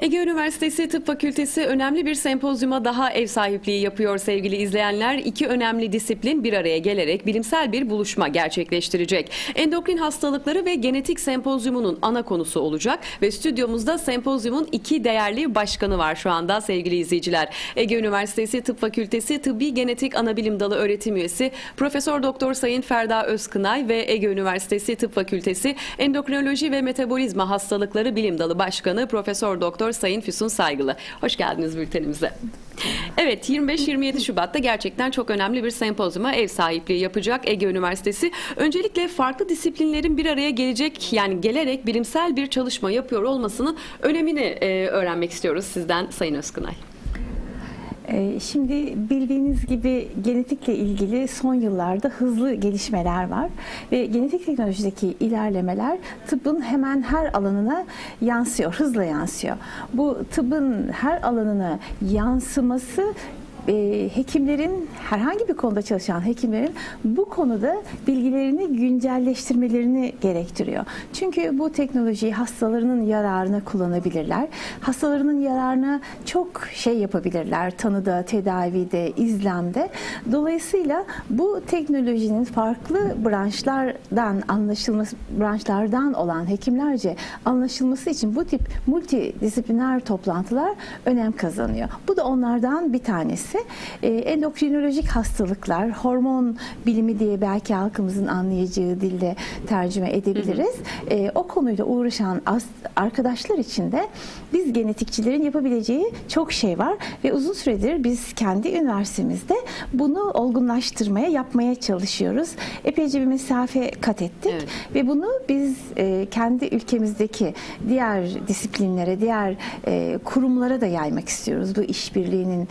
Ege Üniversitesi Tıp Fakültesi önemli bir sempozyuma daha ev sahipliği yapıyor sevgili izleyenler. İki önemli disiplin bir araya gelerek bilimsel bir buluşma gerçekleştirecek. Endokrin hastalıkları ve genetik sempozyumunun ana konusu olacak ve stüdyomuzda sempozyumun iki değerli başkanı var şu anda sevgili izleyiciler. Ege Üniversitesi Tıp Fakültesi Tıbbi Genetik Anabilim Dalı öğretim üyesi Profesör Doktor Sayın Ferda Özkınay ve Ege Üniversitesi Tıp Fakültesi Endokrinoloji ve Metabolizma Hastalıkları Bilim Dalı Başkanı Profesör Doktor Sayın Füsun Saygılı. Hoş geldiniz bültenimize. Evet 25-27 Şubat'ta gerçekten çok önemli bir sempozyuma ev sahipliği yapacak Ege Üniversitesi. Öncelikle farklı disiplinlerin bir araya gelecek yani gelerek bilimsel bir çalışma yapıyor olmasının önemini e, öğrenmek istiyoruz sizden Sayın Özkınay. Ee, Şimdi bildiğiniz gibi genetikle ilgili son yıllarda hızlı gelişmeler var ve genetik teknolojideki ilerlemeler tıbbın hemen her alanına yansıyor, hızla yansıyor. Bu tıbbın her alanına yansıması e, hekimlerin herhangi bir konuda çalışan hekimlerin bu konuda bilgilerini güncelleştirmelerini gerektiriyor. Çünkü bu teknolojiyi hastalarının yararına kullanabilirler. Hastalarının yararına çok şey yapabilirler. Tanıda, tedavide, izlemde. Dolayısıyla bu teknolojinin farklı branşlardan anlaşılması branşlardan olan hekimlerce anlaşılması için bu tip multidisipliner toplantılar önem kazanıyor. Bu da onlardan bir tanesi. Ee, endokrinolojik hastalıklar, hormon bilimi diye belki halkımızın anlayacağı dille tercüme edebiliriz. Ee, o konuyla uğraşan arkadaşlar için de biz genetikçilerin yapabileceği çok şey var ve uzun süredir biz kendi üniversitemizde bunu olgunlaştırmaya, yapmaya çalışıyoruz. Epeyce bir mesafe kat ettik Evet. ve bunu biz e, kendi ülkemizdeki diğer disiplinlere, diğer e, kurumlara da yaymak istiyoruz. Bu işbirliğinin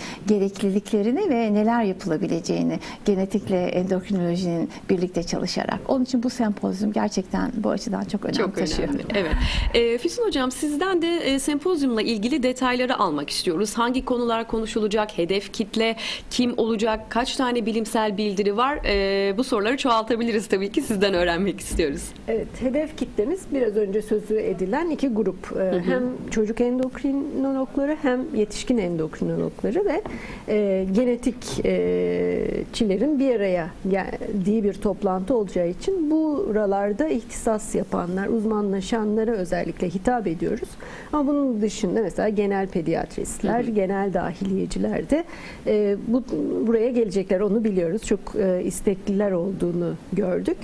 gerekliliklerini ve neler yapılabileceğini genetikle endokrinolojinin birlikte çalışarak. Onun için bu sempozyum gerçekten bu açıdan çok önem Çok taşıyor. önemli. Evet. E, Füsun Hocam sizden de e, sempozyumla ilgili detayları almak istiyoruz. Hangi konular konuşulacak? Hedef kitle kim olacak? Kaç tane bilimsel bildiri var? E, bu soruları çoğaltabiliriz tabii ki sizden öğrenmek istiyoruz. Evet, hedef kitlemiz biraz önce sözü edilen iki grup. Ee, Hem çocuk endokrinologları hem yetişkin endokrinologları ve e, genetikçilerin bir araya geldiği bir toplantı olacağı için buralarda ihtisas yapanlar, uzmanlaşanlara özellikle hitap ediyoruz. Ama bunun dışında mesela genel pediatristler, genel dahiliyeciler de e, bu, buraya gelecekler onu biliyoruz. Çok e, istekliler olduğunu gördük.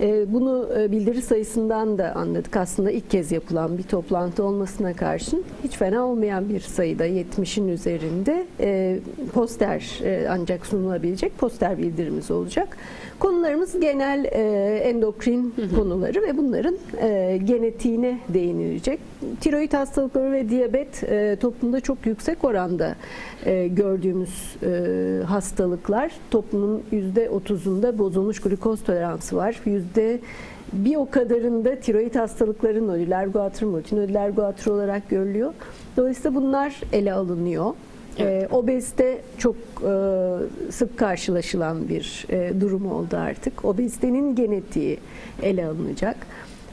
E, Bunu e, bildiri sayısından da anladık. Aslında ilk kez yapılan bir toplantı olmasına karşın hiç fena olmayan bir sayıda 70'in üzerinde e, poster e, ancak sunulabilecek poster bildirimiz olacak. Konularımız genel endokrin konuları ve bunların genetiğine değinilecek. Tiroid hastalıkları ve diyabet toplumda çok yüksek oranda gördüğümüz hastalıklar. Toplumun %30'unda bozulmuş glikoz toleransı var. Yüzde bir o kadarında tiroid hastalıkları nodüler guatr, multinodüler guatr olarak görülüyor. Dolayısıyla bunlar ele alınıyor. Evet. Ee, obezite çok e, sık karşılaşılan bir e, durum oldu artık. Obezitenin genetiği ele alınacak.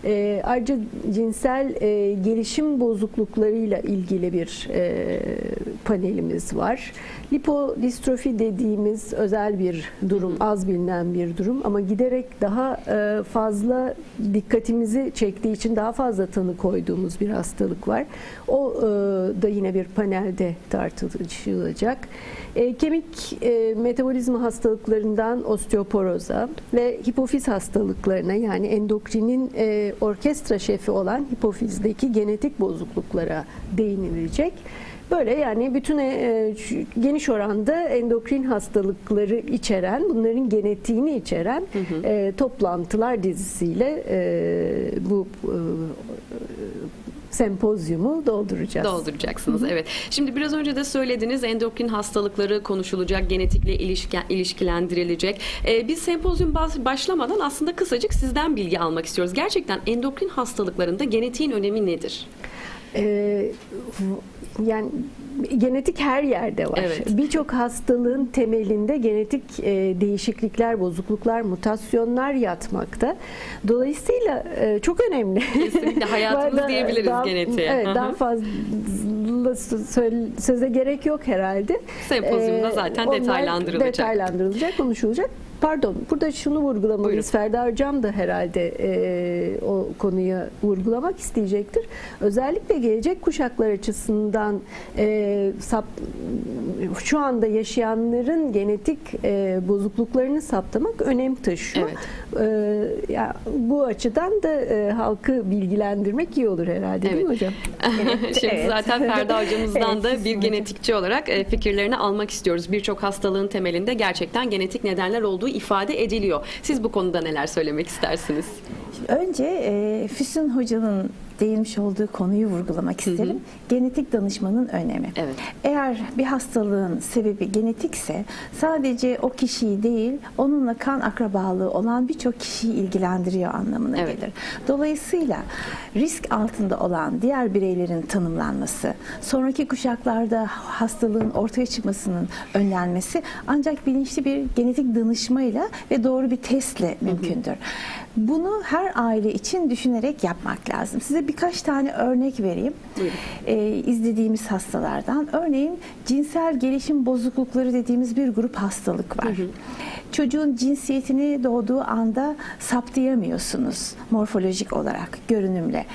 E, ayrıca cinsel e, gelişim bozukluklarıyla ilgili bir e, panelimiz var. Lipodistrofi dediğimiz özel bir durum, az bilinen bir durum ama giderek daha e, fazla dikkatimizi çektiği için daha fazla tanı koyduğumuz bir hastalık var. O e, da yine bir panelde tartışılacak. E, kemik e, metabolizma hastalıklarından osteoporoza ve hipofiz hastalıklarına yani endokrinin e, orkestra şefi olan hipofizdeki genetik bozukluklara değinilecek. Böyle yani bütün e, geniş oranda endokrin hastalıkları içeren, bunların genetiğini içeren e, toplantılar dizisiyle e, bu e, sempozyumu dolduracağız. Dolduracaksınız evet. Şimdi biraz önce de söylediniz endokrin hastalıkları konuşulacak, genetikle ilişken, ilişkilendirilecek. Ee, biz sempozyum başlamadan aslında kısacık sizden bilgi almak istiyoruz. Gerçekten endokrin hastalıklarında genetiğin önemi nedir? Ee, yani genetik her yerde var. Evet. Birçok hastalığın temelinde genetik e, değişiklikler, bozukluklar, mutasyonlar yatmakta. Dolayısıyla e, çok önemli. Kesinlikle hayatımız arada diyebiliriz daha- genetiğe. Evet, daha fazla sö- söze gerek yok herhalde. Sempozyumda Ee, zaten onlar detaylandırılacak. Detaylandırılacak, konuşulacak. Pardon, burada şunu vurgulamalıyız. Ferda Hocam da herhalde e, o konuyu vurgulamak isteyecektir. Özellikle gelecek kuşaklar açısından e, sap, şu anda yaşayanların genetik e, bozukluklarını saptamak önem taşıyor. Evet. E, ya, bu açıdan da e, halkı bilgilendirmek iyi olur herhalde değil mi Evet. hocam? Şimdi evet. zaten Ferda hocamızdan Evet, da bir genetikçi olarak e, fikirlerini almak istiyoruz. Birçok hastalığın temelinde gerçekten genetik nedenler olduğu ifade ediliyor. Siz bu konuda neler söylemek istersiniz? Önce e, Füsun Hoca'nın değinmiş olduğu konuyu vurgulamak isterim. Genetik danışmanın önemi. Evet. Eğer bir hastalığın sebebi genetikse sadece o kişiyi değil onunla kan akrabalığı olan birçok kişiyi ilgilendiriyor anlamına Evet. gelir. Dolayısıyla risk altında olan diğer bireylerin tanımlanması, sonraki kuşaklarda hastalığın ortaya çıkmasının önlenmesi ancak bilinçli bir genetik danışmayla ve doğru bir testle mümkündür. Bunu her aile için düşünerek yapmak lazım. Size birkaç tane örnek vereyim. Ee, izlediğimiz hastalardan. Örneğin cinsel gelişim bozuklukları dediğimiz bir grup hastalık var. Çocuğun cinsiyetini doğduğu anda saptayamıyorsunuz morfolojik olarak, görünümle.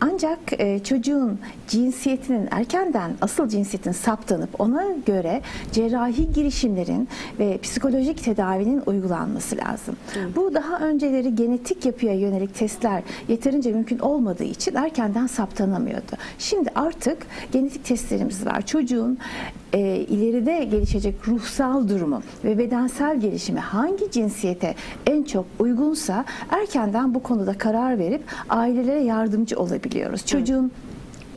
Ancak e, çocuğun cinsiyetinin erkenden asıl cinsiyetinin saptanıp ona göre cerrahi girişimlerin ve psikolojik tedavinin uygulanması lazım. Bu daha önceleri genetik yapıya yönelik testler yeterince mümkün olmadığı için erkenden saptanamıyordu. Şimdi artık genetik testlerimiz var. Çocuğun e, ileride gelişecek ruhsal durumu ve bedensel gelişimi hangi cinsiyete en çok uygunsa erkenden bu konuda karar verip ailelere yardımcı olabiliyoruz. Çocuğun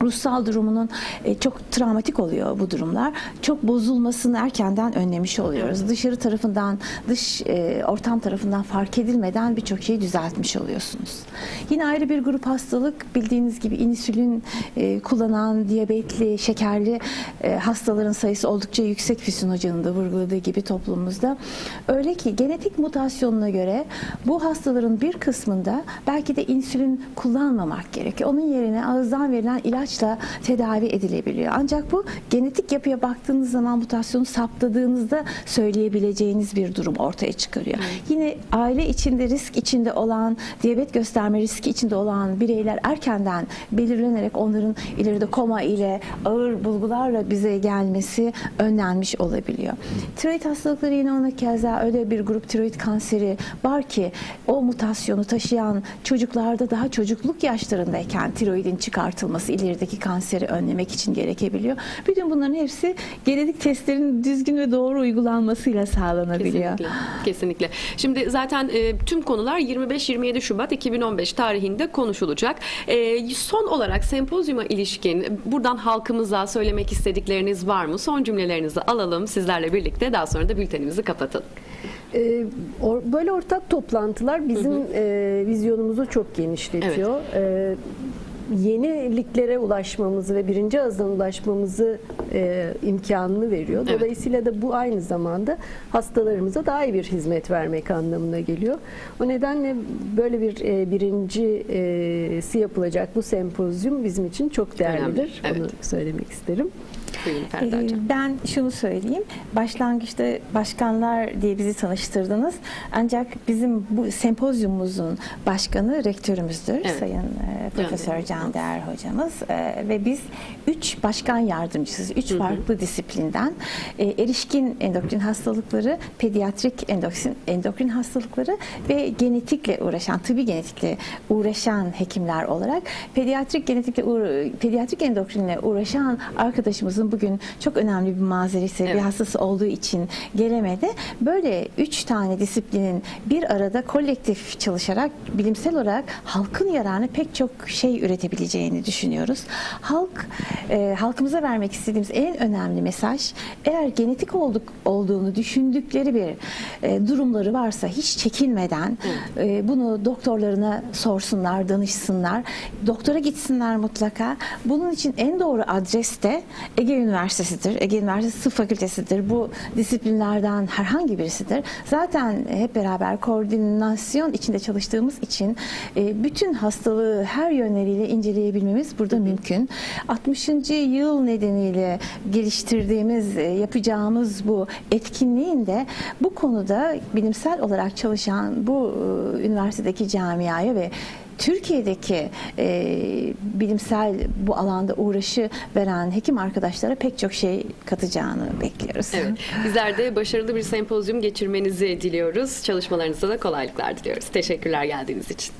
ruhsal durumunun e, çok travmatik oluyor bu durumlar. Çok bozulmasını erkenden önlemiş oluyoruz. Dışarı tarafından, dış e, ortam tarafından fark edilmeden birçok şeyi düzeltmiş oluyorsunuz. Yine ayrı bir grup hastalık bildiğiniz gibi insülin e, kullanan diyabetli, şekerli hastaların sayısı oldukça yüksek Füsun Hoca'nın da vurguladığı gibi toplumumuzda. Öyle ki genetik mutasyonuna göre bu hastaların bir kısmında belki de insülin kullanmamak gerekiyor. Onun yerine ağızdan verilen ilaçla tedavi edilebiliyor. Ancak bu genetik yapıya baktığınız zaman mutasyonu saptadığınızda söyleyebileceğiniz bir durum ortaya çıkarıyor. Yine aile içinde risk içinde olan, diyabet gösterme riski içinde olan bireyler erkenden belirlenerek onların ileride koma ile ağır bulgularla bize gelmesi önlenmiş olabiliyor. Tiroid hastalıkları yine ona keza öyle bir grup tiroid kanseri var ki o mutasyonu taşıyan çocuklarda daha çocukluk yaşlarındayken tiroidin çıkartılması ilerideki kanseri önlemek için gerekebiliyor. Bütün bunların hepsi genetik testlerin düzgün ve doğru uygulanmasıyla sağlanabiliyor. Kesinlikle. Kesinlikle. Şimdi zaten e, tüm konular 25-27 Şubat 2015 tarihinde konuşulacak. E, son olarak sempozyuma ilişkin buradan halkımıza söylemek istedikleriniz var mı? Son cümlelerinizi alalım sizlerle birlikte. Daha sonra da bültenimizi kapatalım. Ee, or- böyle ortak toplantılar bizim e, vizyonumuzu çok genişletiyor. Ee, yeniliklere ulaşmamızı ve birinci ağızdan ulaşmamızı e, imkanını veriyor. Evet. Dolayısıyla da bu aynı zamanda hastalarımıza daha iyi bir hizmet vermek anlamına geliyor. O nedenle böyle bir e, birincisi yapılacak bu sempozyum bizim için çok değerlidir. Önemli, Onu evet. söylemek isterim. Buyurun Ferda Ee, Hocam. Ben şunu söyleyeyim. Başlangıçta başkanlar diye bizi tanıştırdınız. Ancak bizim bu sempozyumumuzun başkanı rektörümüzdür. Evet. Sayın e, Profesör Can Değer hocamız. E, ve biz üç başkan yardımcısıyız. Üç farklı disiplinden. E, erişkin endokrin hastalıkları, pediatrik endokrin, endokrin hastalıkları ve genetikle uğraşan, tıbbi genetikle uğraşan hekimler olarak pediatrik genetikle uğra- pediatrik endokrinle uğraşan arkadaşımızın bugün çok önemli bir mazereti, bir Evet. hastası olduğu için gelemedi. Böyle üç tane disiplinin bir arada kolektif çalışarak bilimsel olarak halkın yararına pek çok şey üretebileceğini düşünüyoruz. Halk e, halkımıza vermek istediğimiz en önemli mesaj eğer genetik olduk olduğunu düşündükleri bir e, durumları varsa hiç çekinmeden e, bunu doktorlarına sorsunlar, danışsınlar. Doktora gitsinler mutlaka. Bunun için en doğru adres de Ege Üniversitesi'dir. Ege Üniversitesi Tıp Fakültesi'dir. Bu disiplinlerden herhangi birisidir. Zaten hep beraber koordinasyon içinde çalıştığımız için e, bütün hastalığı her yönleriyle inceleyebilmemiz burada mümkün. 60. yıl nedeniyle geliştirdiğimiz, e, yapacağımız bu etkinliğin de bu konuda bilimsel olarak çalışan bu e, üniversitedeki camiaya ve Türkiye'deki e, bilimsel bu alanda uğraşı veren hekim arkadaşlara pek çok şey katacağını bekliyoruz. Evet. Bizler de başarılı bir sempozyum geçirmenizi diliyoruz. Çalışmalarınızda da kolaylıklar diliyoruz. Teşekkürler geldiğiniz için.